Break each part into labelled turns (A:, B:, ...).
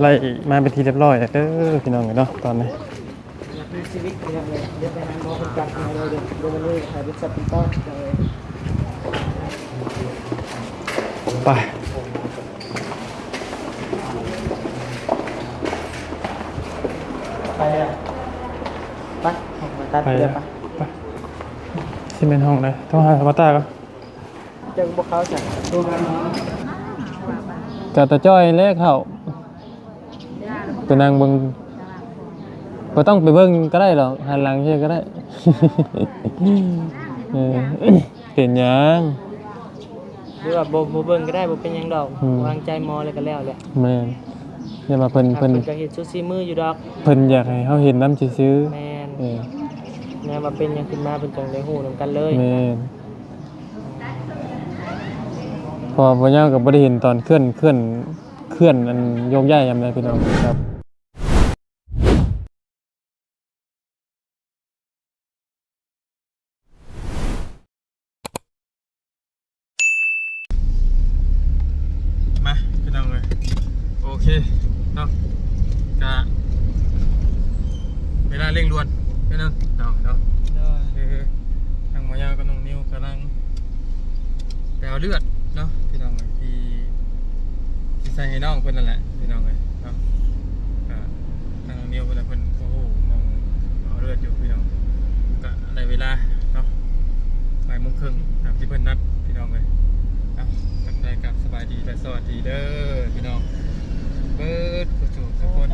A: ไล่มาเป็นทีเรียบร้อยแล้วเด้อพี่น้องเนาะตอนนี้
B: มีชีวิตเดียวเลยเดี๋ยวไปนั่งรอคนกลางเลยเดี๋ยวเดี๋ยวนี้ถ่ายเป็นสปินต้อนเลย
A: ไป
B: ไปอะไปมาตัดเดี๋ยวไป
A: ไปที่เป็นห้องเลยต้องหาสมาตาก็
B: เจอพวกเขาจ้ะดูกันเนาะ
A: กับตาจ้อยเลขเขา ตัวนางเบิงก็ต้องไปเบิ่งก็ได้หรอกหันหลังใช่ก็ได้ เออเป็นหยัง
B: หรือว่าโบโบเบิ้งก็ได้โบเป็นหยังดอก
A: อืม
B: วางใจมอเลยก็แล้วแหละ
A: แม่นอย่ามาเพิ่น
B: ครับ
A: เพิ่น
B: เพิ่นก็เฮ็ดซูซี่มืออยู่ดอก
A: เพิ่นอยากให้เฮาเห็นน้ำซื่อ
B: แม่น
A: ๆเออ
B: แม่ว่าเป็นหยังขึ้นมาเป็นจังได้ฮู้นํกันเลย
A: แม่นพอบ่ยาวก็บ่ได้เห็นตอนเคลื่อนเคลื่อนเคลื่อนอันโยกย้ายยามใดพี่น้องครับ มาพี่น้องเลยโอเคเนาะกะเวลาเร่งด่วนพี่น้องน้องเนาะคือทางหมอยาวกับน้องนิวกำลังแปลเลือดเนาะพี่น้องเลยที่ที่ใส่ให้น้องเพิ่นนั่นแหละพี่น้องเลยเนาะก็ทางน้องนิวเพิ่นน่ะเพิ่นโอ้โหมองเอาเลือดอยู่พี่น้องก็ในเวลาเนาะบ่ายโมงครึ่งตามที่เพิ่นนัดพี่น้องเลย ครับทักทายกับสบายดีและสวัสดี เด้อพี่น้องเบิดผู้สูทุกคน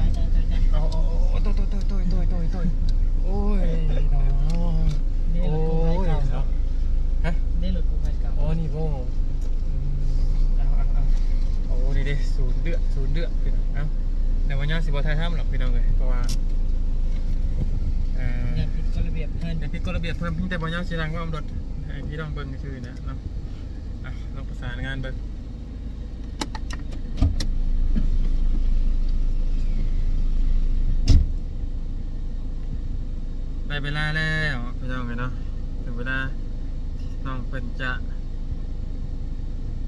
A: โอ้โอ้โอ้โตโตโตโตโตโตโตโอ้ยน้องโอ้ยเนาะฮะ
B: ได้รถกูไปเก่า
A: อ๋อนี่โบอืมเอาเอาเอาโอ้นี่เด้ศูนย์เดือดศูนย์เดือดพี่น้องเอ้าแต่วันนี้สิบอไทยห้ามหรอกพี่น้องเลยเพราะว่าเนี่
B: ยผิดกฎระเบียบเพิ่น
A: อย่างพี่กฎระเบียบเพิ่มพี่แต่บอลย่างสีรังว่าอำรถให้พี่ลองเบิ้งชื่อนะเนาะอะลองประสานงานเบิ้งได้ เวลาแล้วพี่น้องเลยเนาะถึงเวลาน้องเป็นจะ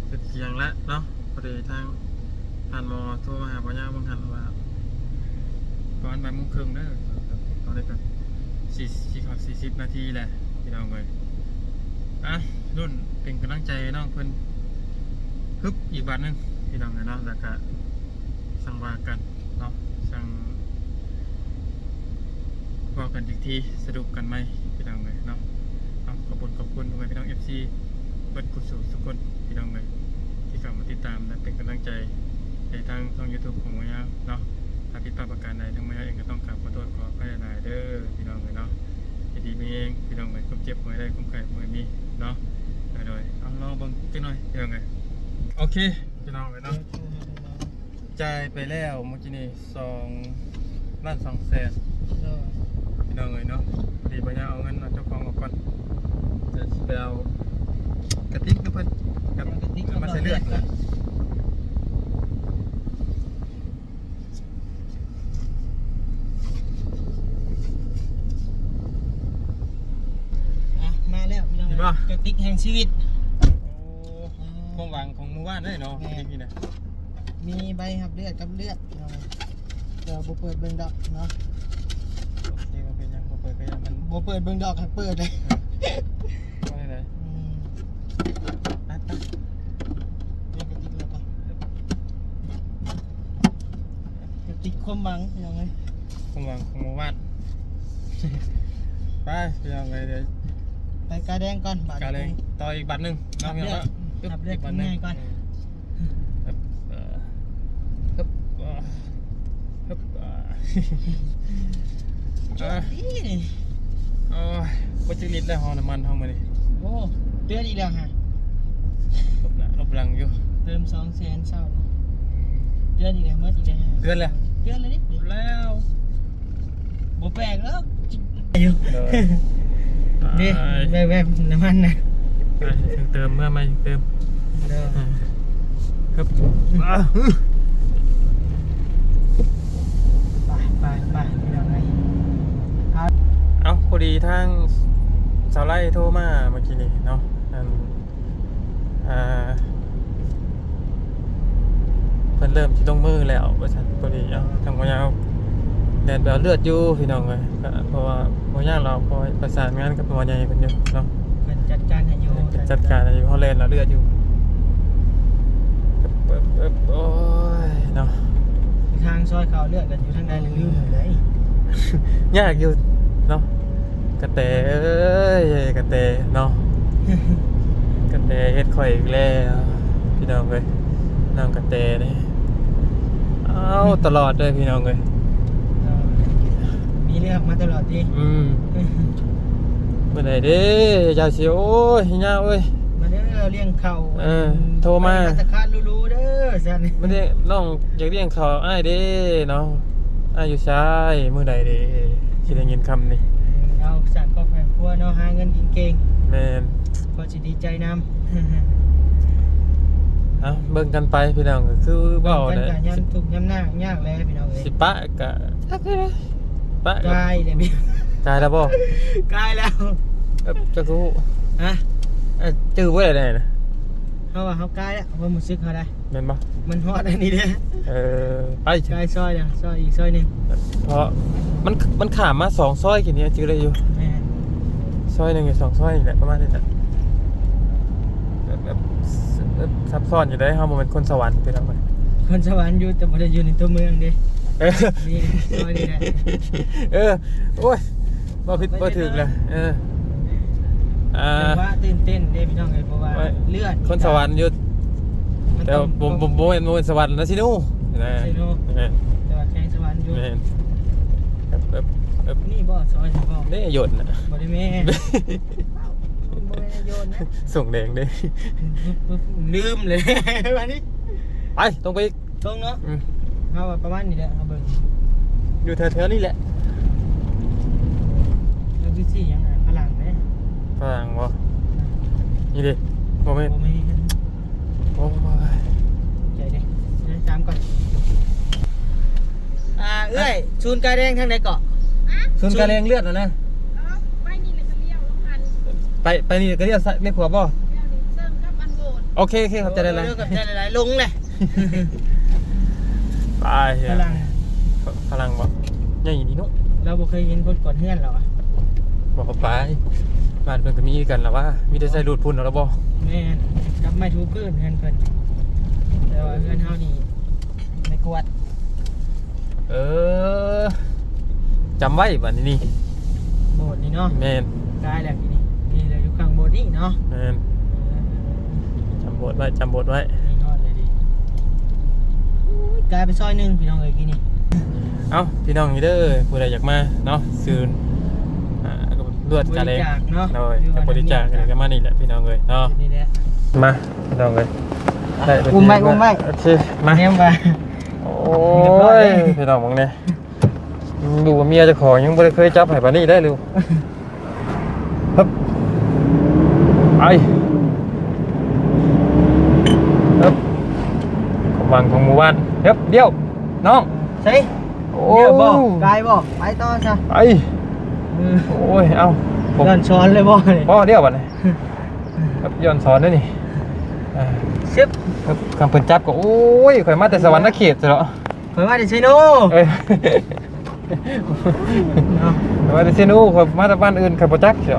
A: เป็นเสียงแล้วเนาะพอดีทางผ่านมอโทรมาหาบอลย่าบางหันว่าก่อนบ่ายโมงครึ่งเด้อตอนนี้กันสี่สี่ขอสี่สิบนาทีแหละพี่น้องเลยอะรุ่นเป็นกำลังใจน้องเพิ่นฮึบอีกบาทหนึงพี่น้องเลยเนาะแล้วก็สั่งว่ากันเนาะสั่ง ว่ากันอีกทีสรุปกันไหมพี่น้องเลยเนาะขอบคุณขอบคุณทุกคนพี่น้องเอฟซีเปิดกุศลทุกคนพี่น้องเลยที่เข้ามาติดตามและเป็นกำลังใจในทางช่องยูทูบของมายาเนาะถ้าผิดพลาดประการใดทั้งหมดเองก็ต้องกราบขอโทษขออภัยหลายเด้อพี่น้องเลยเนาะยินดีมีเองพี่น้องเลยความเจ็บป่วยได้ความไข้ป่วยมีเนาะโดยเอาลองเบิ่งจักหน่อยพี่น้องเลยโอเคพี่น้องเลยเนาะจ่ายไปแล้วเมื่อกี้นี่สองล้านสองแสน น้องเลยเนาะพอดีปัญญาเอาเงินมาเจ้าของออกก่อนจะสิไปเอากระติกนะเพิ่นกับเอามาใส่เลือดนะ
B: อะมาแล้วพี่น้อง
A: เห็นปะ
B: กระติกแห่งชีวิต
A: โอ้ความหวังของหมู่บ้านได้เนาะกระติกนี่นะ
B: มีใบหับเลือดกับเลือดพี่น้องเดี๋ยวบ่เปิดเบิ่งดอกเนาะ
A: โอเคมัน เป็นยังบ่เปิดก็ยังมัน
B: บ่เปิดเบิ่งดอกให้เปิดเลย
A: ว่าได้เลย
B: อืม
A: ไปไป
B: เรียกกระติกแล้วปะกระติกความหวังพี่น้องเอ้ย
A: ความหวังของหมู่บ้านไปพี่น้องเลยเดี๋ยว
B: ไปกาแดงก่อนบาท
A: กาเลยต่ออีกบัตรหนึ่ง
B: หับเลือด
A: พี่น้อง
B: หับเลือด
A: กบัตรหนึ่ง
B: ง่ายก่อน
A: ฮึบเอ่อฮึบเอ่อฮึบเอ่อเอ่อ
B: นี่
A: โอ้ยวัจิลิตแล้วหอน้ำมันห้องมาดิ
B: โอ้เดือนอีกแล้วฮะ
A: ลบหน้าลบหลังอยู่
B: เติมสองแสนเศร้าเดือนอีกแล้วเมื่ออีกแล้วฮะ
A: เดือนแล้ว
B: เดือนเลยดิ
A: แล้ว
B: บ่แปลกแล้วอยู่
A: เดิน
B: นี่
A: ไป
B: แบบแบบน้ำมันนะ
A: ไปถึงเติมเมื่อไหร่เติม
B: เด้อ
A: ครับอะฮึ
B: ไปไปไปพี่น้องไงครับ
A: เอาพอดีทางสาวไล่โทรมาเมื่อกี้นี่เนาะอันอ่าเพิ่นเริ่มที่ต้องมือแล้วว่าฉันพอดีเอาแดนไปเอาเลือดอยู่พี่น้องเลยก็เพราะว่าโมย่างเราพอประสานงานกับหมอใหญ่คนเดียวเนาะ
B: เพิ่นจัดการให้อยู่
A: จัดการอยู่ฮอลแลนด์เราเลือดอยู่เอิบเอิบโอ้ยเนาะ
B: ทางซอยเขาเลือดกันอยู่ทางใดลืมเลย
A: ยากอยู่เนาะ กระเตเอ้ยกระเตเนาะกระเตเฮ็ดข่อยอีกแล้วพี่น้องเลยน้องกระเตนี่เอาตลอดเลยพี่น้องเลย
B: มีเรื่องมาตลอดดี
A: อืมเมื่อไหร่เด้เจ้าสิโอ้ยยาวเอ้ย
B: มาเด้อเลี้ยงเขา
A: เออโทรมา
B: ตะคาดรู้ๆเด้อซั่น
A: ไม่ได้น้องอยากเรียงเขาอ้ายเด้เนาะอ้ายอยู่ซ้ายมื้อใดเด้สิได้ยินคำนี้
B: เอาสั่งก็แพงครัวเนาะหาเงินกินเก่ง
A: แม่น
B: ก็สิดีใจนำ
A: เอ้าเบิ่งกันไปพี่น้องก็คือเว้า
B: กัน
A: น่ะ
B: กะยามทุกข์ยามหน้ายากแล้วพี่น้องเอ้ย
A: สิปะกะจักเลยปะ
B: กายเลยพี่
A: กายแล้วบ่
B: กายแล้ว
A: เอ้าจักรู้
B: ฮะ
A: เอ้าจื้อบ่ได้แน่น่ะ
B: เฮาว่าเฮากายแล้วว่ามันซึกเฮาได้
A: แม่นบ่
B: มันฮอดอันนี้เด้อ
A: เออไป
B: กายซอยเด้อซอยอีกซอยหนึง
A: เพราะมันมันขามมาสองซอยกี่นี้จื้อได้อยู่
B: แม่น
A: ซอยหนึ่งกับสองซอยนี่แหละประมาณนี้แหละแบบแบบแบบซับซ้อนอยู่ได้เฮาบ่เป็นคนสวรรค์ไปทำไม
B: คนสวรรค์อยู่แต่บ่ได้อยู่ในตัวเมืองเด้
A: เออ
B: นี่ซอยนี่แหละ
A: เออโอ้ยบ่ผิดบ่ถูกเลยเออ อ่า
B: แต่ว่าตื่นเต้นเด้พี่น้องเอ้ยเพราะว่า
A: ไว้
B: เลือด
A: คนสวรรค์อยู่
B: มัน
A: แต่
B: ต้
A: ว่า
B: อง
A: บ่บ่บ่เป็นบ่เป็นสวรรค์นะสิหนูนะ
B: สิหนู
A: แม่น
B: แต่ว่าแข้งสวรรค์อยู่
A: แม่นแบบแบบแบบ
B: นี่บ่ซอยนี่บ่
A: ได้หยดน่ะ
B: บ่ได้แม่บ่ได้โยนนะ
A: ส่งแดงเด้
B: ลืมเลย วันนี้
A: ไปตรงไปอีก
B: ตรงเนาะ
A: อืม
B: เอาว่าประมาณนี้แหละเอาเบิ่ง
A: อยู่แถวๆนี้แหละ
B: แล้วคือสิยังไงพลังเด้
A: ฝรั่งบ่นี่ดิบ่แม่น
B: โอ้ไม่
A: โอ้ย
B: ใจเด้เดี๋ยวตามก่อนอ่าเอ้ยชูนกาแดงทางไหนเกาะ
A: ศูนการแรงเลือดนะนะ
C: ไปนี่เลยก็เลี้ยวลงหัน
A: ไปไปนี่ก็เรียกเรียกขวบ่
C: เลี้ยวนี่เซิงกับอันโบด
A: โอเคโอเคครับจะได้ไร
B: เอองกับใจหลายๆลงเลย
A: ไปเหี้ย
B: พลัง
A: พลังบ่ยังอย่นี้นุ
B: เราบ่เคยเห็นคนกดเฮือนหรอวะ
A: บอกไป บ้านเพิ่นก็มีกันแล้วว่ามีแต่ใส่รูดพุ่นเอาแล้วบ่
B: แม่นกับไม้ถูพื้นเฮือนเพิ่นแต่ว่าเฮือนเฮานี่ไม่กวาด
A: เออจำไว้บัดนี้นี่
B: โบสถ์นี่เนาะ
A: แม่น
B: กายแหละที่นี่นี่เลยอยู่ข้างโบสถ์นี่เนาะ
A: แม่นจำบทไว้จำบทไว้
B: นี่ฮอดเลยดิอุ้ยกลายเป็นซอยหนึ่งพี่น้องเอ้ยกี่นี่
A: เอ้าพี่น้องนี่เด้อผู้ใดอยากมาเนาะซื้ออ่าก็ เลือดกันเอง
B: บริจาคเนาะ
A: โดยกับบริจาคอะไรกันมานี่แหละพี่น้องเอ้ยเนาะ
B: นี่แหละ
A: มาพี่น้องเอ้ยได้เป็น
B: อุ้มไว้อุ้มไว้
A: โอเคมา
B: แนมว่า
A: โอ้ยพี่น้องมึงเนี่ยดูว่าเมียเจะของยังไม่ได้เคยจับไห้ปานนี้ได้เลยฮึบไปฮึบของวางของหมู่บ้านฮึบเดี๋ยวน้อง
B: ใช่
A: โอ้
B: เดี๋ยวบอกกายบอกไปต่อซะ
A: ไป โอ้ย เอาผม
B: ย้อนช้อนเลยบ่เลย
A: พ่อเดี๋ยวบัดนี้ครับย้อนสอนด้วยนี่อ่า
B: ซึบ
A: ครับคำเพิ่นจับก็โอ้ยข่อยมาแต่สวรรค์นเขตซะเนาะ
B: เพิ่นว่าจะใช่โน
A: เอ้ย
B: เนาะ
A: มาแต่เซนูข่อยมาแต่บ้านอื่นข่อยบ่จักเสีย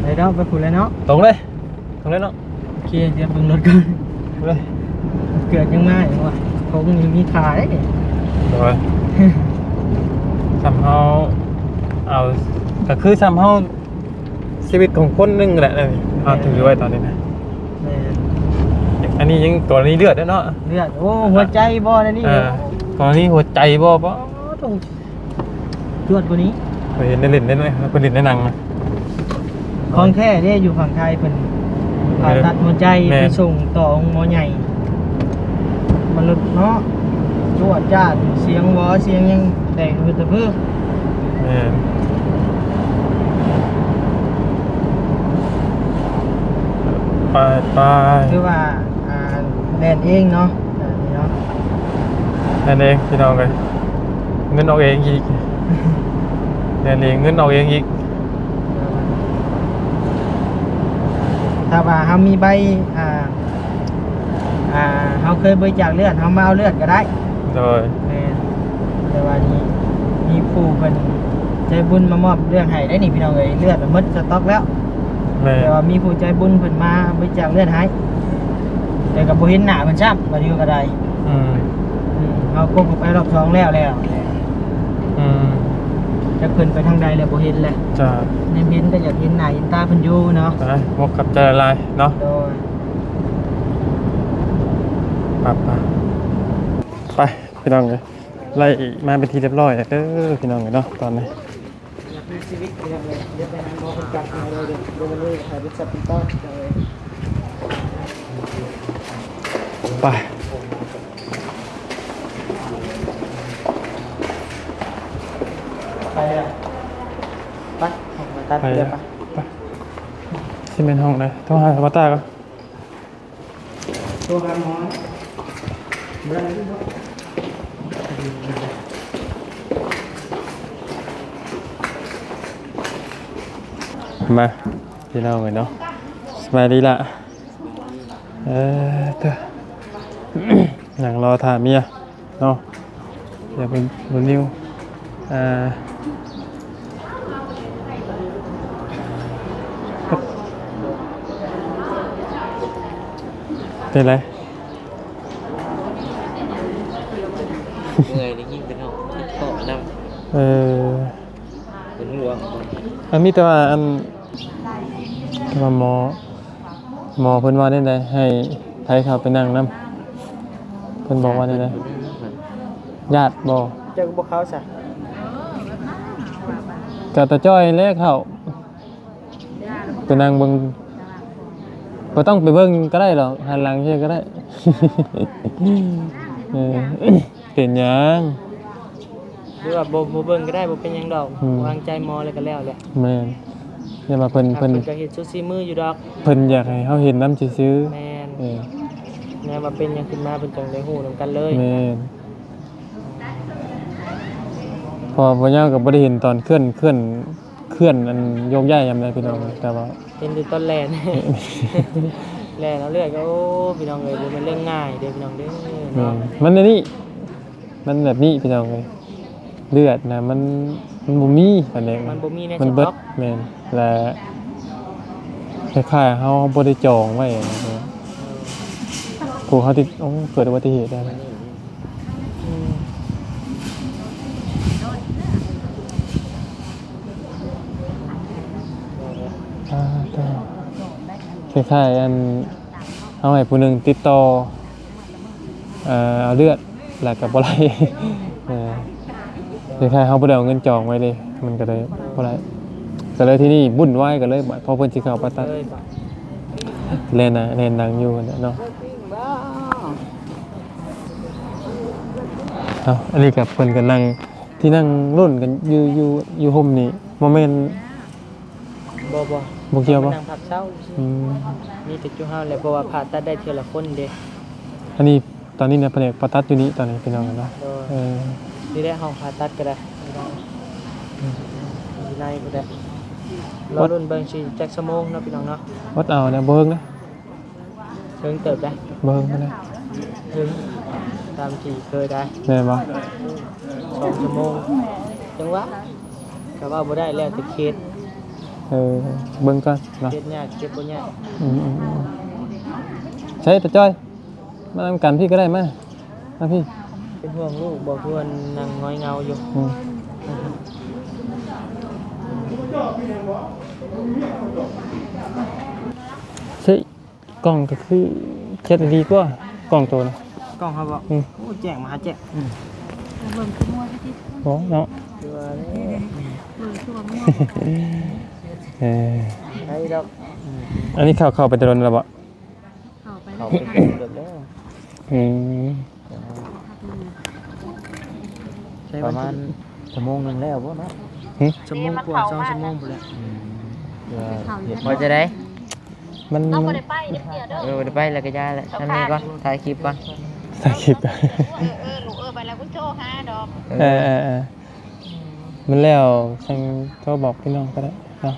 B: ไปเนาะไปคุยเลยเนาะ
A: ตรงเลยตรงเลยเนาะ
B: โอเคเดี๋ยวเบิ่งรถกัน
A: ตรงเลย
B: เกิดยังมาอยู่ว่ะคงมีมีขายนี่
A: เดี๋ย วไว้ทำเฮาเอาก็คือทำเฮาชีวิตของคนหนึงแหละเลยเอาถือไว้ตอนนี้นะ
B: แม่
A: อันนี้ยังตัวนี้เลือดด้วยเนาะ
B: เลือดโอ้หัวใจบ่นะนี่
A: เออตัวนี้หัวใจบ่บ่
B: ต้องจวดกว่านี้
A: เคยเห็นได้เล่นได้ไหมเคยเล่นได้หนังนะ
B: ของแท้เนี่ยอยู่ฝั่งไทยเพิ่นผ่าตัดหัวใจ
A: แม่
B: ไปส่งต่อองค์หมอใหญ่มนุษย์เนาะจวดจ้าดเสียงหวอเสียงยัง แดงไปแต่เพิ่ม
A: แม่นไปไป
B: คือว่าอ่าแดนเองเนาะอ่านี่เนาะ
A: นั่นเองพี่น้องเลยเงินเอาเองอีกนั่นเองเงินเอาเองอีก
B: ถ้าว่าเฮามีใบอ่าอ่าเฮาเคยบริจาคเลือดเฮามาเอาเลือดก็ได้
A: โดย
B: แม่น แต่ว่านี่มีผู้เพิ่นใจบุญมามอบเรื่องให้ได้นี่พี่น้องเอ้ยเลือดมันหมดสต็อกแล้ว
A: แม่
B: แต่ว่ามีผู้ใจบุญเพิ่นมาบริจาคเลือดให้แต่ก็บ่เห็นหน้าเพิ่นซ้ำบัดนี้ก็ได้
A: อืม
B: อืมเฮาก็ไปรอบสองแล้วแล้ว
A: อืม
B: จักเพิ่นไปทางใดแล้วบ่เห็นแล้ว
A: จะ
B: ในเห็นก็อยากเห็นหน้าเห็นตาเพิ่นอยู่เนาะ
A: ไปพบกับใจละลายเนาะ
B: โดย
A: ปรับไปไปพี่น้องเลย ไล่มาเป็นทีเรียบร้อยแล้วเด้อพี่น้องเลยเนาะตอนนี้
B: อยากมีชีวิตเรื่องเลยเดี๋ยวไปหาหมอเพิ่นจัดมาเลยเดี๋ยวเดี๋ยวมาเลยให้เป็นสัตว์เป็นต้นเลย
A: ไป
B: ไปเลยไปออกมาตัด
A: ไป
B: เดี๋ยวไป
A: ไปซีเมนต์ห้องเลยต้องหาสวัสดิ์ก็
B: ตัวหาหมอบ่ได้บ่
A: มาพี่น้องเลยเนาะสบายดีละเออเถอะหนังรอถ่าเมียเนาะเดี๋ยวเป็นบนนิวอ่าเป็นไร
D: เงยได้ยิ่งเป็นห้องที่เกาะน
A: เออำ
D: เป็นหลวง
A: อันมีแต่ว่าอันว่าหมอหมอเพิ่นว่าได้ไดให้ไผเขาไปนั่งนํเพิ่นบอกว่าได้ไดญาติบ่
B: เจ้าก็บ่เข้าซะ
A: ก็ตาจ้อยแลกเขาไปนั่งเบิ่งบ่ต้องไปเบิ่งก็ได้หรอกหันหลังเฉยก็ได้ เออเป็นหยัง
B: หรือว่าบ่บ่เบิ่งก็ได้บ่เป็นหยังดอก
A: อืม
B: วางใจหมอเลยก็แล้วแหละ
A: แม่นอย่ามาเพิ่น
B: ถ้า
A: เพิ่น
B: เพิ่นก็เฮ็ดสุดซีมืออยู่ดอก
A: เพิ่นอยากให้เฮาเห็นนำซื่อ
B: แม่น
A: ๆเออ
B: แม่ว่าเป็นหยังขึ้นมาเพิ่นจังได้ฮู้นำกันเลย
A: แม่นพอบ่ยาวก็บ่ได้เห็นตอนเคลื่อนเคลื่อนเคลื่อนอันโยกย้ายยามใดพี่น้องแต่ว่า
B: เห็นอยู่ตอนแลน แลนแล้วเลือดก็โอ้พี่น้องเอ้ยบ่แม่นเรื่องง่ายเด้อพี่น้องเด้อ
A: แม่
B: เนาะ
A: นมันอันนี้ มันแบบนี้พี่น้องเลย เลือดนะมันมันบ่มีอันนี้
B: มันบ่มีใน
A: มัน
B: ส
A: เบิ
B: ต็
A: ด
B: อก
A: แม่นและคล้ายๆเฮาบ่ได้จองไว้นะครับผู้เขาติดโอ้เกิดอุบัติเหตุได้นะ
B: อืม
A: อ่าต่อคล้ายๆอันเอาให้ผู้หนึงติดต่อเอ่อเอาเลือดแล้วก็บ่ไหลเออ คล้ายๆเฮาบ่ได้เอาเงินจองไว้เลย มันก็เลยบ่ไหลก็เลยที่นี่บุ่นวายก็เลยบ่พอเพิ่นสิเข้าไปตัด
B: เลยบ่
A: เล่นนะเล่นดังอยู่เนี่ยเนาะเอาอันนี้กับเพิ่นกันนั่งที่นั่งรุ่นกันอยู่อยู่อยู่ห่มนี่โมเมนต์
B: บ่บ่
A: บ่เกี่ยวบ่
B: มานั่งพักเช้า
A: อืม
B: มีแต่จุเฮาแหละเพราะว่าผ่าตัดได้เทื่อละคนเด้
A: อันนี้ตอนนี้เนี่ยแผนกประทัดอยู่นี่ตอนนี้พี่น้องกันเนาะ
B: โดย
A: เออ
B: นี่ได้ห้องผ่าตัดก็ได้อยู่ในก็ได้รอรุ่นเบิ่งสิจักชั่วโมงเนาะพี่น้องเนาะ
A: วัดเอานะเบิ่งนะ
B: เชิงเติบได้
A: เบิ่งมาเลย
B: ถึงตามที่เคยได้
A: แม่นบ่
B: สองชั่วโมงจังหวะก็ว่าบ่ได้แล้วแต่เคส
A: เออเบิ่งก่อนเนาะ
B: เคสยากเคสบ่ยาก
A: อืมอืมอืมใช่ตาจ้อย มานำกันพี่ก็ได้มามาพี่
B: เป็นห่วงลูกบอกว่านั่งง้อยเงาอยู่
A: อืมใช่กล้องก็คือเช็ดดีกว่ากล้องตัวนะ
B: กล้องเขาบอก
A: อืม
B: โอ้แจ้งมาหาแจ้ง
C: เบิ่งคือมัวที่
A: โอ้เนาะ
B: คือว่าแล้ว
C: เบิ่งคือว่ามัว
A: เออ
B: ใช่ดอก
A: อันนี้เข้าเข้าไปตะลนแล้วบ่
C: เข้าไป
B: เขา
C: เลย
B: ไปเกิดแล้ว
A: อืม
B: ใช่
D: ป
B: วั
D: ระ
B: น
D: มาณ
B: ที่
D: ชั่วโมงหนึงแล้วบ่เนาะ
A: หึ
B: ชั่วโมงกว่าสองชั่วโมงไปแล้ว
D: เดี๋ยวเฮ็ด
B: ว่าจะได้
A: มัน
C: เราบ่ได้ไปเด้อเดี๋ยวเด้อ
B: เออไปแล้วก็ย้ายแล้วทำนี้ก่อนถ่ายคลิปก่อน
A: ถ่ายคลิป
C: เออเออลูกเออไปแล้วกูโทรหาดอก
A: เออเออเออมันแล้วสั่งโทรบอกพี่น้องก็ได้เนาะ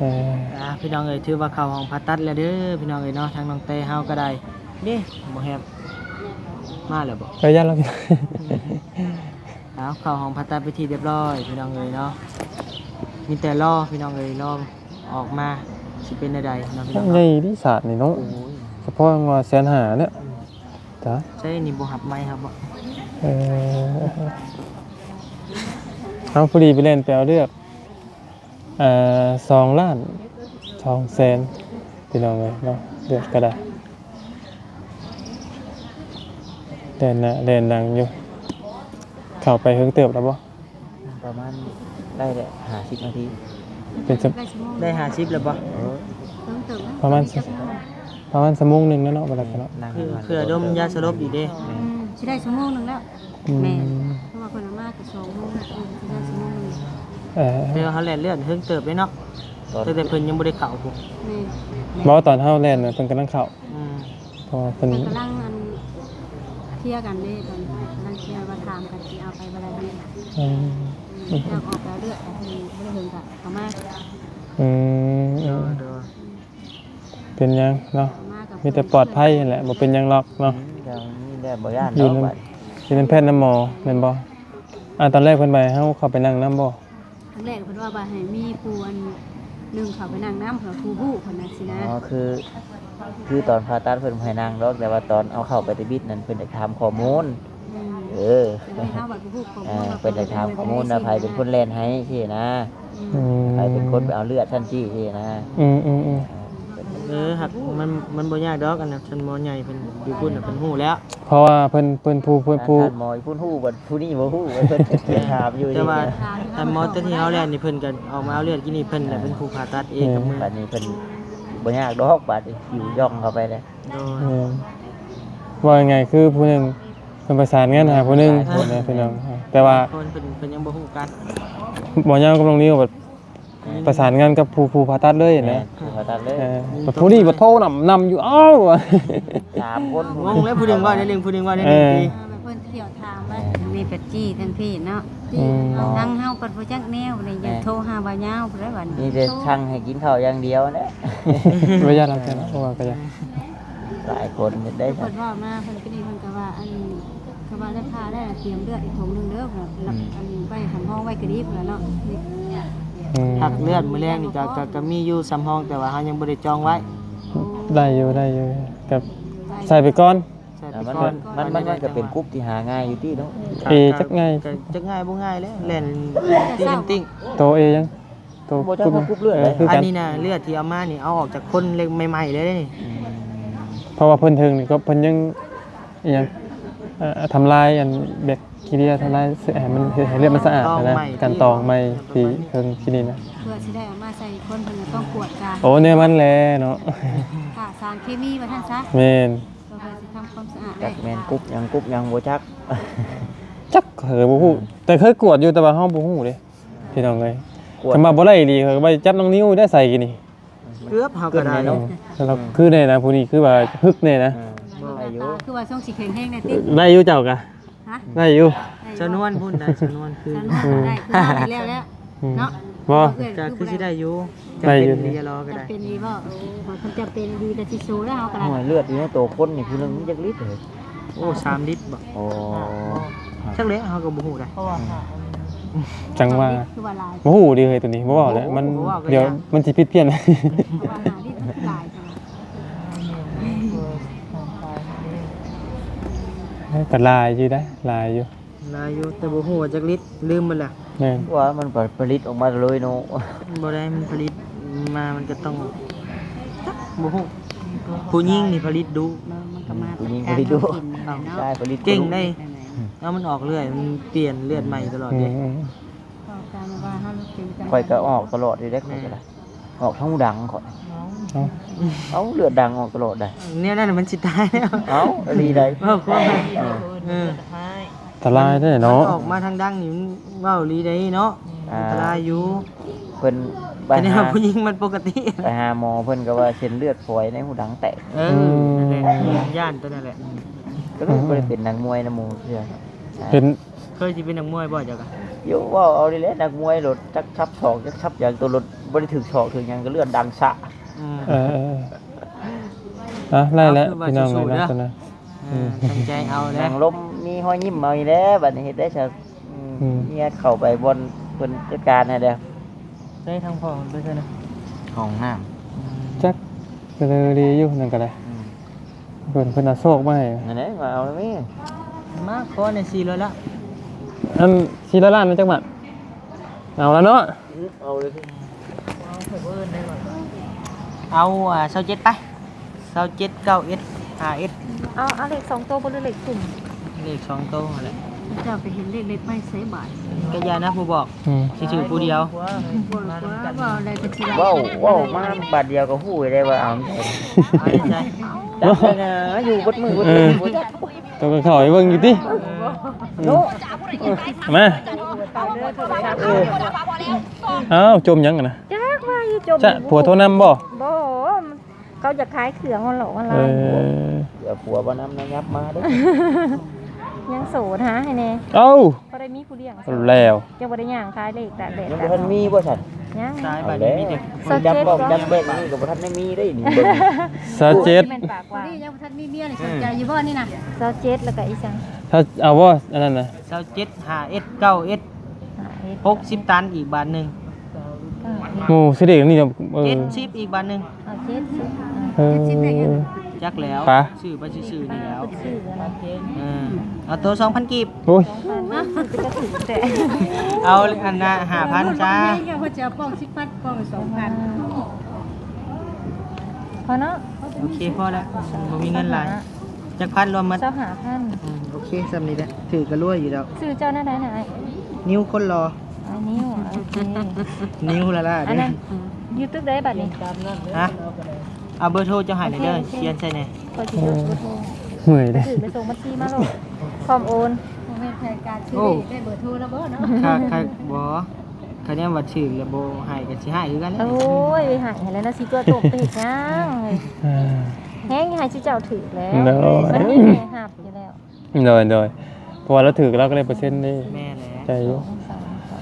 A: เออ
B: อ่าพี่น้องเอ้ยถือว่าเข้าห้องผ่าตัดแล้วเด้อพี่น้องเอ้ยเนาะทางน้องเต้เฮาก็ได้นี่บ่แฮบมาแล้วบ่
A: เอ้ยยันแล้วพี่
B: เอาเข้าห้องผ่าตัดไปทีเรียบร้อยพี่น้องเอ้ยเนาะมีแต่รอพี่น้องเอ้ยรอออกมาสิเป็นใดๆเนาะพี่น้อง
A: ให
B: เนาะ
A: ญ่ที่ศาสตร์นี่เนาะเฉพาะว่าแสนหาเนี่ยจ้ะ
B: ใช่นี่บ่หับไม้ครับบ่
A: เออเอาพอดีไปเล่นแปลเลือกเอ่อสองล้านสองแสนพี่น้องเลยเนาะเลือกก็ได้เล่นนะเล่นดังอยู่ เข้าไปเพิ่งเติบแล้วบ่
D: ประมาณได้แหละหาสิบนาที
A: เป็นสัก
C: ได้ชั่วโมง
B: ได้หาชิปแล้วบ่
D: เออ
C: เพิ่มเติม
A: ประมาณสักประมาณชั่วโมงหนึงแล้วเนาะเวลากันเนาะ
D: นั่ง
B: คือ
D: ยู่
B: คือดมยาสลบอีกเด้
C: อืมสิได้ชั่วโมงหนึงแล้ว
A: อืม
C: แม่เพราะว่าคนละมากกับสองโมงเออสิได้ชั่วโมงหนึง
A: เออ
B: แต่ว่าเขาแล่นเลือดเพิ่งเติบเลยเนาะ
D: ตอน
B: แต่แต่เพิ่นยังบ่ได้เข้าพุ่น
C: แม่
A: บอกว่าตอนเฮาเล่นน่ะเพิ่นกำลังเข้า
B: อืม
A: เพราะว่าเพิ่น
C: เพิ่นกำลังอันเคลียร์กันเด้ตอนนี้ ถามกันสิเอาไปบ่ได้เด้
A: อืม
C: อืมอยากออกแล้วเลือดแต่เพิ่นบ่ได้เพิ่นก็เอามา
A: อืม
B: เดี๋ยวเดี๋ยว
A: เป็นหยังเนาะ
C: เอามากับ
A: มีแต่ปลอดภัยนั่นแหละบ่เป็นหยังหรอกเนาะ
D: เดี๋ยวนี่แหละบ่ย่าน
A: อยู่
D: เนาะ
A: นำ
D: บัด
A: สิเป็นแพทย์น้ำหมอแม่นบ่อ่าตอนแรกเพิ่นไปเฮาเข้าไปนั่งน้ำบ่
C: ครั้งแรกเพิ่นว่าว่าให้มีผู้อันหนึงเขาไปนั่งน้ำเพื่อผู้ผู้เพิ่นน่ะสินะ
D: อ๋อคือคือตอนผ่าตัดเพิ่นบ่ให้นั่งดอกแต่ว่าตอนเอาเข้าไปในบิดนั้นเพิ่นอยากถามข้อมูล
C: อืม
D: เออ
C: จะได้เอาบัตรผู้ผู้ของ
D: เออเพิ่นอยากถามข้อมูลนะไผเป็นคนแล่นให้ที่นะ
A: อืม
D: ใครเป็นคนไปเอาเลือดท่านที่ที่นะ
A: อืมอืมอืม
B: เออหักมันมันบ่ยากดอกอันน่ะฉันหมอใหญ่เพิ่นอยู่พุ่นน่ะเพิ่นฮู้แล้ว
A: เพราะว่าเพิ่นเพิ่นผู้เพิ่นผู้
D: ท่านหมอผู้ฮู้บ่ผู้นี้บ่ฮู้เพิ่นเขียนถามอยู่
B: แต่
D: นี่
B: ว่า
D: นะ
B: อันหมอตัวที่เฮาแล่นนี่เพิ่นก็ออกมาเอาเลือดกินนี่เพิ่นน่ะเป็นผู้ผ่าตัดเองกับมือ
D: บัดนี้เพิ่นบ่ยากดอกบัดนี้อยู่ย่องเข้าไปเลย
B: โดย
A: เออว่ายังไงคือผู้หนึง เพิ่นประสานงานหาผู้หนึงคนนะพี่น้องแต่ว่า
B: คนเพิ่นเพิ่นยังบ่ฮู้กัน
A: หมอยาวกับโรงนี้ก็แบบประสานงานกับผู้ผู้ผ่าตัดเลย
D: แม่
A: นะ
D: ผู้ผ่าตัดเลย
A: เออแบบผู้นี้บ่โทรนำนำอยู่อ้าว
D: สามคน
B: งงแล้วผู้หนึงว่าได้เรื่องผู้หนึงว่าได้
A: เอ
B: เรื่อง
A: อ
B: ดี
C: เอาไปเพิ่นเที่ยวถามว่ามีเป็ดจี้ทั้งพี่เนาะ
A: อืม
C: ทั้งเฮาปัดบ่จักแนวเลยอย่าโทรหาบ่าวยาวพุ่นได้บัด
D: มีแต่ช่างให้กินข้าวอย่างเดียวนะ
A: ระยะหลังกันเพราะว่าก็จะ
D: หลายคนได้
C: เพิ่นว่ามาเพิ่นก็นี่เพิ่นก็ว่าอัน ก็ว่าได้พาได้เตรียมเลือดอีกถุงหนึงเด้อพุ่นน่ะอันไว้หันห้องไว้ก็ดีพุ่นน่ะเนาะ
A: อืม
B: หักเลือดมื้อแรกนี่ก็ก็ก็มีอยู่สำห้องแต่ว่าเฮายังบ่ได้จองไว้
A: ได้อยู่ได้อยู่กับใส่ไปก่อน
B: ใช่
D: อ่า
B: ไป
D: มัน
B: ก่อน
D: มันมันมันก็เป็นกรุ๊ปที่หาง่ายอยู่ที่เนาะ
A: เอจักง่าย
B: ก็จักง่ายบ่ง่ายแล้วแล่นติ้งติ้ง
A: โตเอยังโต
D: บ่จักว่ากรุ๊ปเลือดเลย
A: คือ
B: อัน
A: กัน
B: นี้น่ะเลือดที่เอามานี่เอาออกจากคนเล็กใหม่ๆเลยนี่
A: เพราะว่าเพิ่นถึงนี่ก็เพิ่นยังอิหยังเอ่อ ทำลายอันแบคทีเรียทำลายเสให้มันให้เลือดมันสะอาดนะการตองไม่ที่เพิ่งที่นี่นะ
C: เพื่อสิได้เอามาใส่คนเพิ่นก็ต้องกวดกัน
A: โอ้เนี่ยมันแลเนาะ
C: ค่ะสารเคมีว่าท่านซะ
A: แม่น
C: เพื่อสิทำความสะอาด
D: จั
C: ได้
D: กแม่นกรุ๊ปยังกรุ๊ปยังบ่จัก
A: จักเคยบ่ฮู้แต่เคยกวดอยู่แต่ว่าเฮาบ่ฮู้เด้พี่น้องเอ้ย
D: กวด
A: ถ้ามาบ่ได้ดีเขาก็ไปจับน้องนิ้วได้ใส่กินนี่
B: เกือบเฮาก็ได้
D: เนาะ
A: สำหรับคือเนี่ยนะผู้นี้คือว่าฮึกเนี่ยนะ
D: อ่า อายุ
C: คือว่าช่วงสิแข็งแห้งได้ติ
A: ได้อยู่เจ้ากะ
C: ฮะ
A: ได้อยู่
B: ชนวนพุ่นได้ชนวนคือ
C: ฉันว่าได้คือว่าได้แล้วแล้ว
A: อืม
C: เนาะ
A: บ่
B: ก็คือสิได้อยู่จะ
A: ได้
B: เป็
A: อยู่
B: นดีรอก็
C: จะ
B: ได้
C: เป็นดีบ่มันจะเป็นดีแต่สิสูแล้วเฮาก็ได้
D: หน่วยเลือดอยู่ในตัวคนนี่คือนึงจักลิตรเลย
B: โอ้สามลิตรบ่
D: โอ้
B: จักเลยเฮาก็บ่ฮู้ได้
A: จังว่า
C: คือว่าหลาย
A: บ่ฮู้ดีเลยตัวนี้บ่เว้าแล้วมัน
B: บ่เว้าก็
A: เดี๋ยวยา
B: ก
A: มันสิผิดเพี้ยน
C: เพราะว่าหาที่หลายจัง
A: ก็ลายอยู่ได้ลายอยู่
B: ลายอยู่แต่บ่ฮู้ว่าจักลิตรลืมมันละ
A: แม่น
D: ว่ามันผลิตออกมาเลยเนาะ
B: บ่ได้มันผลิตมามันก็ต้องจักบ่ฮู้ผู้หญิงนี่ผลิตดู
C: มันก็มา
D: ผู้หญิงผลิตดู
C: เนาะ
D: ได้ผลิต
B: เก่งได้แล้วมันออกเรื่อยมันเปลี่ยนเลือดใหม่ตลอด
A: อื
B: เด้
A: มอืม
C: ก็การว่าเฮารู้จักกัน
D: ข่อยก็ออกตลอดเลยได้ข่อยก็ได้ ออกทั้งหูดังข่อย
A: เอ้า
D: เอ้าเลือดดังออกตลอดได้
B: เนี่ยนั่นนะมันสิตายแล้ว
D: เอ้าอรีได้
B: เว้าความ
D: เออ
B: เออ
A: อันตรายได้เนาะ
B: ออกมาทางดังนี่มันเว้าลีได้เนาะ
D: อ่า
B: อันตรายอยู่
D: เพิ่นไป
B: แต่เนี่ย
D: หา
B: ผู้หญิงมันปกติ
D: ไปหาหมอเพิ่นก็ว่าเส้นเลือดฝอยในหูดังแตก
B: เออนั่นแหละย่านตัวนั่นแหละ
D: ก็เลยบ่ได้เป็นนักมวยนะหมู่เพื่อน
A: เป็น
B: เคยสิเป็นนักมวยบ่เจ้าก็
D: อยู่ว่าเอาดิแหละนักมวยรถจักชับศอกจักชับอย่างตัวรถบ่ได้ถึกศอกถึงหยังก็เลือดดังสะ
B: อืม
A: เออเออเอออะไล่แล้ว
B: เอาคือว่า
A: พี่น้อง
B: สู้
A: เลย
B: ๆ
A: นะ
B: เด้อ
A: ตอนนั้น
B: เออออตั้งใจเอาแล้
D: นั่
B: ว
D: งลมมีห้อยยิ้มเอาอีแล้วบัดนี้เฮ็ดได้ซะอืม
B: อืม
D: เมียเข้าไปบนเพิ่นจัดการให้แล้ว
B: ได้ทางพ่อไปเถอะนะ
D: ห้องน้ำ
A: จักก็เลยดีอยู่นั่นก็ได้
D: อืม
A: เพิ่นเพิ่นเอาโชคมาให้
D: นั่นแหละมาเอาแล้วแม่
B: มาขอในสี่ร้อยละ
A: อันทีละล้านมันจักบาทเอาแล้วเนาะ
D: เอาเลยพี่
B: เอาอ่าเซาเจ็ดไปเซาเจ็ดเก้าเอสห้าเอส
C: เอาเอาเลขสองตัวบนเลขสุ่ม
B: เลขสองโต๊ะอะ ไร
C: เจ้าไปเห็นเลขเล็กไม่ใส่บาท
B: ก็อยานะผู้บอก
A: อืม
B: สิถือผู้เดียว
C: บ่ว่าว่าอะไรจะทีละ
D: ว้าวว้าวมาบาดเดียวก็ฮู้ได้ว่าเอาไม่ใช่
B: เอาได้ใจ
D: จับเลยนะอยู่บดมือบดมือบ่จับ
A: ตัวก็เข้าไปเบิ่งอยู่ติมาเอ้าจมยังกันนะ
E: จ้าว่าอยู่จม
A: จะผัวโทรนำบ่
E: บ่เขาจะขายเขืองเอาหรอกอะไร
A: เออ
D: เดี๋ยวผัวบ่นำนะยับมาเด้อ
E: ยังโสดหาให้แน่
A: เอ้า
E: บ่ได้มีผู้เลี้ยง
A: แล้ว
E: ยังบ่ได้ย่างขายเลขแต่เด็ด
D: ยัง
E: แต่
D: บ่ทันมีบ่ซั่น
E: ยัง
B: ตาย
D: เอา
B: บัด
D: แล้
B: นี้
D: ว
B: มีแต่
D: มันจับบอกจับเบ็ดนี่ก็บ่ทันได้มีได้นี่เบิ่ง
A: ซาเจ็ด
E: แม่นปากว่า
C: นี่ยังท่านมีเมียนี่สนใจอยู่บ่นี่นะ
E: เซาเจ็ดแล้วก็อีสัง
A: ถ้าเอาว่าอันนั้นนะ
B: เซาเจ็ดห้าเอสเก้าเอส
E: หาเอ็ด
B: หกสิบตันอีกบาทหนึ่ง
E: เก้าเอ็ด
A: หมูสิเด็กนี่จะเอ
B: เจ็
A: อ
B: ดสิบอีกบาทหนึ่ง
E: เอาเจ็ดสิอ่า
A: เออ
B: จักแล้ว
A: ปะ
B: ชื่อไปชื่อๆนี่แล้ว
E: ชื่ออะไรเจ็ด
B: เออเอาตัวสองพันกีบ
A: โอ้ย
E: สองพันซื้อจะถึงแต่
B: เอาอันน่ะห้าพันจ้า
C: แม่ก็จะป้องสิบพันป้องสองพัน
E: พอเนาะ
B: โอเคพอแล้วผมมีเงินหลายจักพันรวมหมัด
E: เจ้าหาพัน
B: อืมโอเคสำนี้แหละถือกระรวยอยู่แล้ว
E: ซื้อเจ้าหน้าไหนไหน
B: นิ้วคนรอ
E: อันนี้วโอเค
B: นิ้วละล่ะ
E: อัน
B: เด้
E: นั้นอยู่ตึกได้บัดนี้
B: ฮะ เอาเบอร์โทรเจะหายเลยเด้อเขียนใส่ไหน
E: คอยสิเดินบ่โทร
A: เหนื่อยเลย
E: ถือไปส่งบัญชีมาโลดพร้อมโอน
C: ผมเป็นแผนการซื้อได้เบอร์โทรแล้วบ่เนาะ
B: ค่าค่าบ่คะแนนวัดชื่อแล้วบ่ให้กันสิให้คือกันแหละ
E: โอ้ยหายแล้วนะสิตัวตกไปเห็ดยัง
A: อ่า
E: แห้งหายชิเจ้าถือแล้ว
A: เนาะ
E: มันมีแม่หับอยู่แล้ว
A: โดยโดยเพราะว่าเราถือเราก็เลยเปอร์เซ็นต์นี่
B: แม่แหละ
A: ใจอยู่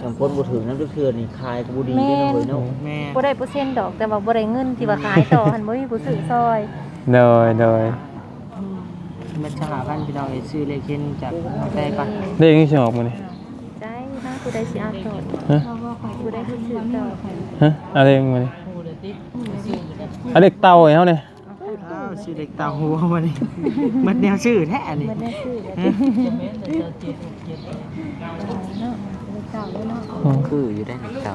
E: สองสาม
D: ยังคนบ่ถึงน้ำเทื่อนี่คายก็บ่ดีเด้อเนาะเว้ยเนาะ
B: แม่
E: บ่ได้เปอร์เซ็นต์ดอกแต่ว่าบ่ได้เงินที่ว่าขายต่อหันบ่มีผู้ซื้อซอย
A: โดยโดย
B: มันจะหาพันพี่น้องเอ้ยซื้อเลขเข็นจากหัวใจก่อน
A: เด็กนี่ชอบมันนี่
E: ใจนะผู้ใดสิเอาต่อ
A: ฮะ
C: เพราะว่าข่อย
E: ผู้ใดผู้ซื้อต่อ
A: ฮะเอาเด็กมานี่เอาเด็กเต่าไอ้เขาเนี่ย
B: อ้าวชื่อเด็กตาหัวมานี่ มันแนวชื่อแท้นี่
E: บ่ได้ซื้อเลย
B: ฮะ
E: เนาะ
C: เก่าแล้วเนาะ
A: อืม
D: คืออยู่ได้ในเก่า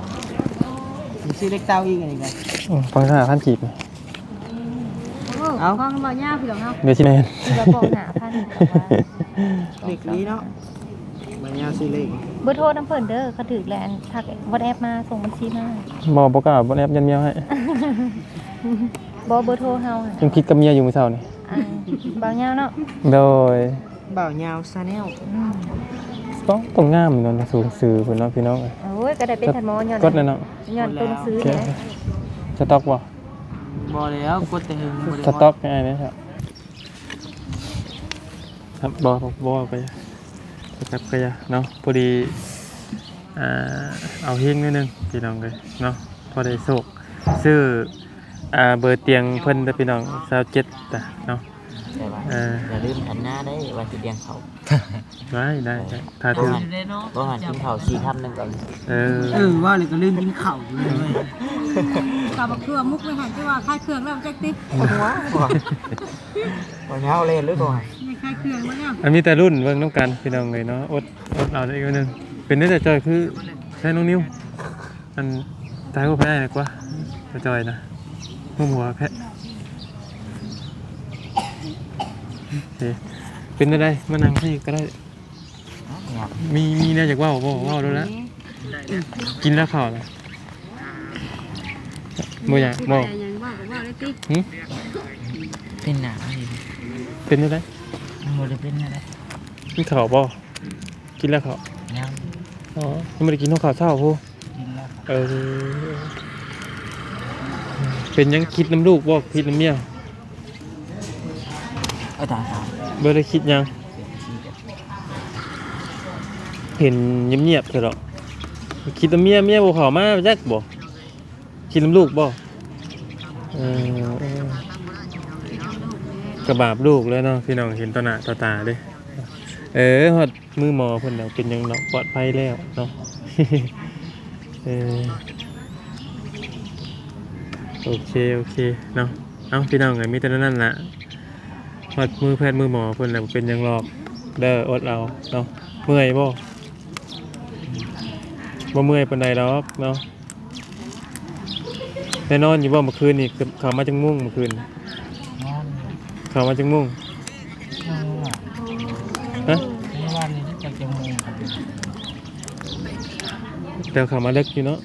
B: มีชื่อเด็กเต้าอีกอันนี้กัน
A: อืมฟังท่าท่านจีบไหม
C: โอ้ฟังบ่ยาวพี่น้องเนาะ
A: เดี๋ยวชิแนน
E: ที่ว่าบอกหาพันแต่ว่า
B: เด็กนี้เนาะมันยาวชื่อเลข
E: เบอร์โทรน้ำเพิ่นเด้อเขาถือแลนทัก WhatsApp มาส่งบัญชีมา
A: บอกบอกกล้าบนแอปยันเมียวให้
E: บ่เบอร์โทรเฮาน่ะ
A: ยังคิดกับเมียอยู่เมื่อเช้านี่
E: อันบางยาวเนาะ
A: โดย
B: บ่าวยาวซาแนล
E: อืม
A: ต้องต้องงามเนาะสูงสื่อเพื่อนเนาะพี่น้อง
E: โอ้ยก็ได้เป็นทันหมอย้อน
A: กดเลยเนาะ
E: ย้อนตัวหนังสือ
A: โอเค
E: เนี่ย
A: สต็อกบ่
B: บ่แล้วกดแต่หึงบ่ได้
A: สต็อกไงเนี่ยครับครับบอบอบอไปสต็อกก็ยาเนาะพอดีอ่าเอาเฮงนิดนึงพี่น้องเลยเนาะพอได้โศกซื้ออ่าเบอร์เตียงเพิ่นเด้อพี่น้องสาวเจ็ดแต่เนาะ
D: แต่ว่า
A: เออ
D: อย่าลืมหันหน้าได้ว่าสิเลี้ยงเขา
A: ได้ได้ได้ถ้าถึง
D: บ่หันกินข้าวสี่คำหนึงก่อน
A: เออ
B: เออว่าเลยก็ลืมกินข้าวอยู่เลย
C: กาบักเครื่องมุกไม่หันที่ว่าคลายเครื่องแล้วจักติ
D: บ่ยาวเลยหรือบ่
C: ไม่คลายเครื่องมาแล้ว
A: อันมีแต่รุ่นเบิ่งน้ำกันพี่น้องเลยเนาะอดอดเอาได้อีกนิดนึงเป็นได้แต่จอยคือใช้น้องนิ้วอันตายก็แพ้ดีกว่าแต่จอยนะหัวหัวแพ้โอ เคเป็นได้มานั่งที่ก็ได้
D: ครับ
A: มีมีแน่จากว่าวบ่ว่าวแล้วละกินแล้วข่าวเลยบ่อยากบ่
C: แต่ยังว่าก็ว่าได้ติ
A: หึ
D: เป็นหนา
A: เป็นได้
D: บ่ได้เป็นอะไร
A: กินข่าวบ่กินแล้วข่าว
D: ยัง
A: อ๋อยังไม่ได้กินข้าวขาวเช้าพู
D: กินแล้ว
A: เออเป็นยังคิดน้ำลูกบ่คิดน้ำเมีย
D: เออตาครับ
A: เบ่ได้คิดยัง เห็นเงียบๆเถอะหรอกคิดน้ำเมียเมียบ่เข้ามาจักบ่คิดน้ำลูกบ่เออเออกระบาบลูกเลยเนาะพี่น้องเห็นต่อหน้าต่อตาเด้เออฮอดมือหมอเพิ่นแล้วเป็นหยังเนาะปลอดภัยแล้วเนาะ เออโอเค โอเคเนาะเอ้าพี่น้องไงมีแต่นั้นล่ะ ฮอดมือแพทย์มือหมอเพิ่นแล้วเป็นหยังหรอกเด้ออดเอาเนาะเมื่อยบ่บ่เมื่อยปานใดดอกเนาะแน่นอนอยู่บ่เมื่อคืนนี่เข้ามาจังมุ่งเมื่อคืน
D: นอน
A: เข้ามาจังมุ่ง
D: นั่งว่า
A: ฮะ
D: ในวันนี้ที่ไปจมูก
A: แต่เข้ามาเล็กอยู่เนาะ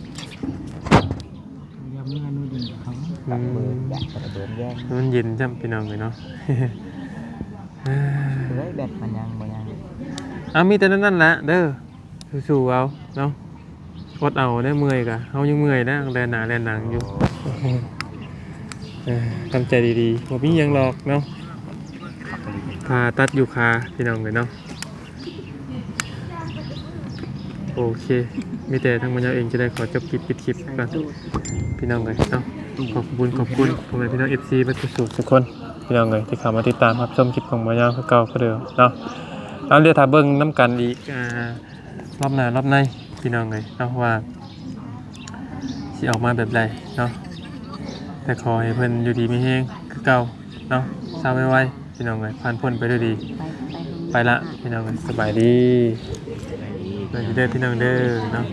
B: ยังมีเงินนู่นดีเขา
D: ตัดเบิร์นอยากจะเบิร์นแย่ง
A: มันเย็นจ้ำพี่น้องเลยเนาะเอ้ย
D: เฮ้ย แบตมันยังบ่ยัง
A: อะมีแต่นั้นนั่นแหละเด้อสู้ๆเอาเนาะอดเอาได้เมื่อยกะเฮายังเมื่อยนะแลนหนาแลนหนังอยู่ทำใจดีๆบ่มียังหรอกเนาะผ่าตัดอยู่คาพี่น้องเลยเนาะโอเค มีแต่ทางมันยาเองจะได้ขอจบคลิปปิดคลิปก่อนพี่น้องเลยเนาะขอบคุณขอบคุณพ่อแม่พี่น้อง FC เบัดทุกสุทุกคน พี่น้องเลยที่เข้ามาติดตามรับชมคลิปของมันยาคือเก่าคือเดิมเนาะเราเรียกถ้าเบิ้งน้ำกันอีกรอบหน้ารอบในพี่น้องเลยเนาะว่าสิออกมาแบบใดเนาะแต่ขอให้เพิ่นอยู่ดีไมีแฮงคือเก่าเนาะทราบไว้ๆพี่น้องเลยผ่านพ้นไปด้วยดี
C: ไป
A: ละพี่น้องเลยสบายดีไปเด้อพี่น้องเด้อเนาะ